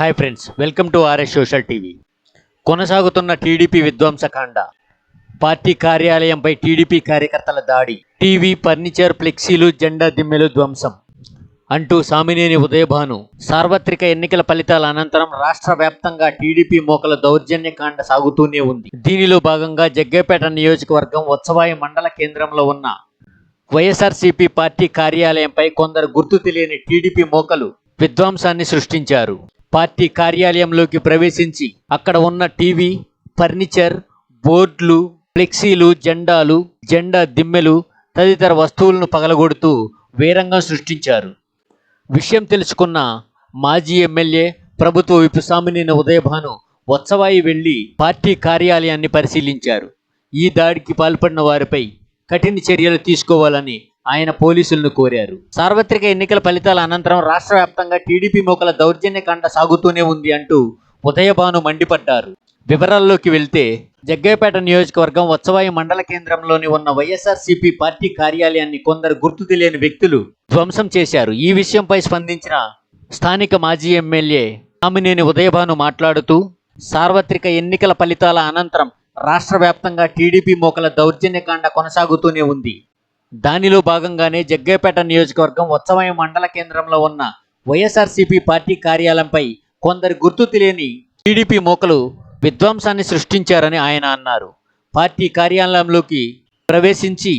Hi friends welcome to RS social TV కొనసాగుతున్న TDP విధ్వంసకాండ. Party కార్యాలయంపై టీడీపీ కార్యకర్తల దాడి. టీవీ ఫర్నిచర్ ఫ్లెక్సీలు జెండా దిమ్మెలు ధ్వంసం. అంటూ సామినేని ఉదయభాను సార్వత్రిక ఎన్నికల ఫలితాల అనంతరం రాష్ట్ర వ్యాప్తంగా టీడీపీ మోకల దౌర్జన్యకాండ సాగుతూనే ఉంది. దీనిలో భాగంగా జగ్గేపేట నియోజకవర్గం ఉత్సవాయి మండల కేంద్రంలో ఉన్న వైఎస్ఆర్సీపీ పార్టీ కార్యాలయంపై కొందరు గుర్తు తెలియని టీడీపీ మోకలు విధ్వంసాన్ని సృష్టించారు. పార్టీ కార్యాలయంలోకి ప్రవేశించి అక్కడ ఉన్న టీవీ ఫర్నిచర్ బోర్డులు ఫ్లెక్సీలు జెండాలు జెండా దిమ్మెలు తదితర వస్తువులను పగలగొడుతూ వీరంగం సృష్టించారు. విషయం తెలుసుకున్న మాజీ ఎమ్మెల్యే ప్రభుత్వ విప్ సామినేని ఉదయభాను వత్సవాయి వెళ్ళి పార్టీ కార్యాలయాన్ని పరిశీలించారు. ఈ దాడికి పాల్పడిన వారిపై కఠిన చర్యలు తీసుకోవాలని ఆయన పోలీసులను కోరారు. సార్వత్రిక ఎన్నికల ఫలితాల అనంతరం రాష్ట్ర వ్యాప్తంగా టీడీపీ మోకల దౌర్జన్యకాండ సాగుతూనే ఉంది అంటూ ఉదయభాను మండిపడ్డారు. వివరాల్లోకి వెళ్తే జగ్గయ్యపేట నియోజకవర్గం ఉత్సవాయి మండల కేంద్రంలోని ఉన్న వైఎస్ఆర్సీపీ పార్టీ కార్యాలయాన్ని కొందరు గుర్తు తెలియని వ్యక్తులు ధ్వంసం చేశారు. ఈ విషయంపై స్పందించిన స్థానిక మాజీ ఎమ్మెల్యే ఆమెనేని ఉదయభాను మాట్లాడుతూ సార్వత్రిక ఎన్నికల ఫలితాల అనంతరం రాష్ట్ర వ్యాప్తంగా టీడీపీ మోకల దౌర్జన్యకాండ కొనసాగుతూనే ఉంది. దానిలో భాగంగానే జగ్గేపేట నియోజకవర్గం ఉత్సవాయి మండల కేంద్రంలో ఉన్న వైఎస్ఆర్సీపీ పార్టీ కార్యాలయంపై కొందరు గుర్తు తెలియని టీడీపీ మోకలు విధ్వంసాన్ని సృష్టించారని ఆయన అన్నారు. పార్టీ కార్యాలయంలోకి ప్రవేశించి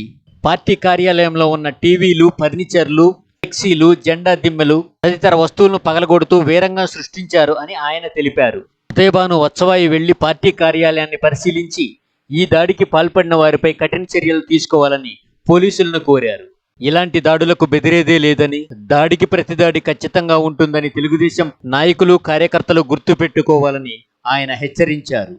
పార్టీ కార్యాలయంలో ఉన్న టీవీలు ఫర్నిచర్లు ఫ్లెక్సీలు జెండా దిమ్మెలు తదితర వస్తువులను పగలగొడుతూ వీరంగం సృష్టించారు అని ఆయన తెలిపారు. ఉదయభాను ఉత్సవాయి వెళ్ళి పార్టీ కార్యాలయాన్ని పరిశీలించి ఈ దాడికి పాల్పడిన వారిపై కఠిన చర్యలు తీసుకోవాలని పోలీసులను కోరారు. ఇలాంటి దాడులకు బెదిరేదే లేదని దాడికి ప్రతిదాడి ఖచ్చితంగా ఉంటుందని తెలుగుదేశం నాయకులు కార్యకర్తలు గుర్తుపెట్టుకోవాలని ఆయన హెచ్చరించారు.